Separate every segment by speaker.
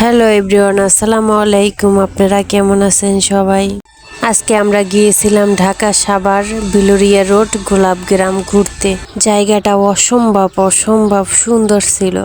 Speaker 1: Hello everyone, আসসালামু আলাইকুম। আপনারা কেমন আছেন সবাই? আজকে আমরা গিয়েছিলাম ঢাকা সাভার বিলোরিয়া রোড, গোলাপগ্রাম ঘুরতে। জায়গাটা অসম্ভব অসম্ভব সুন্দর ছিল।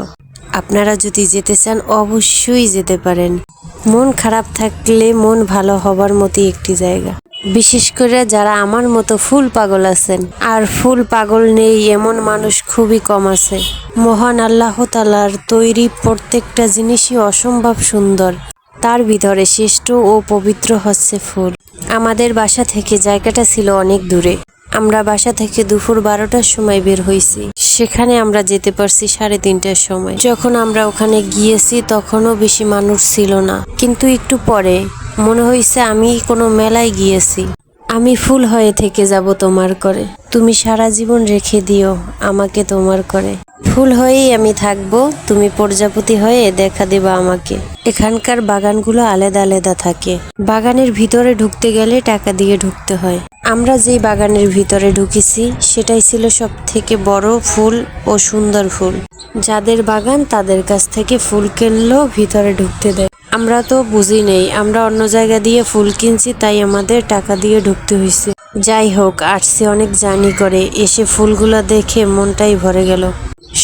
Speaker 1: আপনারা যদি যেতে চান, অবশ্যই যেতে পারেন। মন খারাপ থাকলে মন ভালো হবার মতো একটি জায়গা। বিশেষ করে যারা আমার মতো ফুল পাগল আছেন। আর ফুল পাগল নেই, এমন মানুষ খুবই কম আছে। মহান আল্লাহ তালার তৈরি প্রত্যেকটা জিনিসই অসম্ভব সুন্দর। তার ভিতরে শ্রেষ্ঠ ও পবিত্র হচ্ছে ফুল। আমাদের বাসা থেকে জায়গাটা ছিল অনেক দূরে। আমরা বাসা থেকে দুপুর বারোটার সময় বের হয়েছি সেখানে আমরা যেতে পারছি সাড়ে তিনটার সময়। যখন আমরা ওখানে গিয়েছি, তখনও বেশি মানুষ ছিল না। কিন্তু একটু পরে মনে হয়েছে আমি কোনো মেলায় গিয়েছি। আমি ফুল হয়ে থেকে যাব তোমার করে। তুমি সারা জীবন রেখে দিও আমাকে তোমার করে। ফুল হয়েই আমি থাকব, তুমি প্রজাপতি হয়ে দেখা দেবা আমাকে। এখানকার বাগানগুলো আলাদা আলাদা থাকে। বাগানের ভিতরে ঢুকতে গেলে টাকা দিয়ে ঢুকতে হয়। আমরা যেই বাগানের ভিতরে ঢুকেছি, সেটাই ছিল সব থেকে বড় ফুল ও সুন্দর ফুল। যাদের বাগান তাদের কাছ থেকে ফুল কিনলেও ভিতরে ঢুকতে দেয়। আমরা তো বুঝি নেই, আমরা অন্য জায়গা দিয়ে ফুল কিনছি, তাই আমাদের টাকা দিয়ে ঢুকতে হয়েছে যাই হোক আসছে অনেক জার্নি করে, এসে ফুলগুলো দেখে মনটাই ভরে গেল।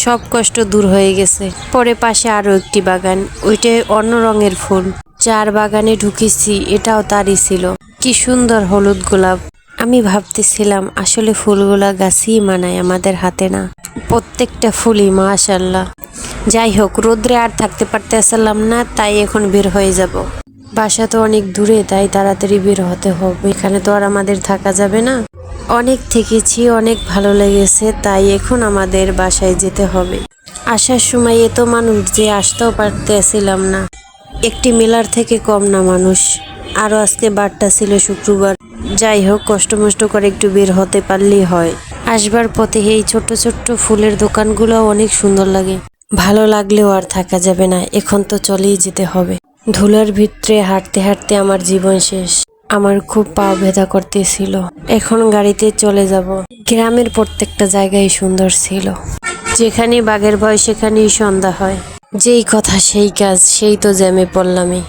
Speaker 1: সব কষ্ট দূর হয়ে গেছে। পরে পাশে আরও একটি বাগান ওইটাই অন্য রঙের ফুল। চার বাগানে ঢুকেছি, এটাও তারই ছিল। কি সুন্দর হলুদ গোলাপ। আমি ভাবতেছিলাম, আসলে ফুলগুলা গাছই মানায় আমাদের হাতে না। প্রত্যেকটা ফুলই মাশাল্লাহ যাই হোক, রোদ্রে আর থাকতে পারতেছিলাম না, তাই এখন বের হয়ে যাব। বাসা তো অনেক দূরে, তাই তাড়াতাড়ি বের হতে হবে। এখানে তো আর আমাদের থাকা যাবে না। অনেক থেকেছি, অনেক ভালো লেগেছে, তাই এখন আমাদের বাসায় যেতে হবে। আসার সময় এত মানুষ যে আসতেও পারতেছিলাম না। একটি মেলার থেকে কম না মানুষ। আরও আজকে বারটা ছিল শুক্রবার। যাই হোক, কষ্ট মষ্ট করে একটু বের হতে পারলেই হয়। আসবার পথে এই ছোট্ট ছোট্ট ফুলের দোকানগুলো অনেক সুন্দর লাগে। ভালো লাগলেও আর থাকা যাবে না, এখন তো চলেই যেতে হবে। ধুলার ভিতরে হাঁটতে হাঁটতে আমার জীবন শেষ। আমার খুব পা ব্যথা করতেছিল। এখন গাড়িতে চলে যাব। গ্রামের প্রত্যেকটা জায়গায় সুন্দর ছিল। যেখানে বাঘের ভয়, সেখানেই সন্ধ্যা হয়। যেই কথা, সেই কাজ, সেই তো জ্যামে পড়লামই।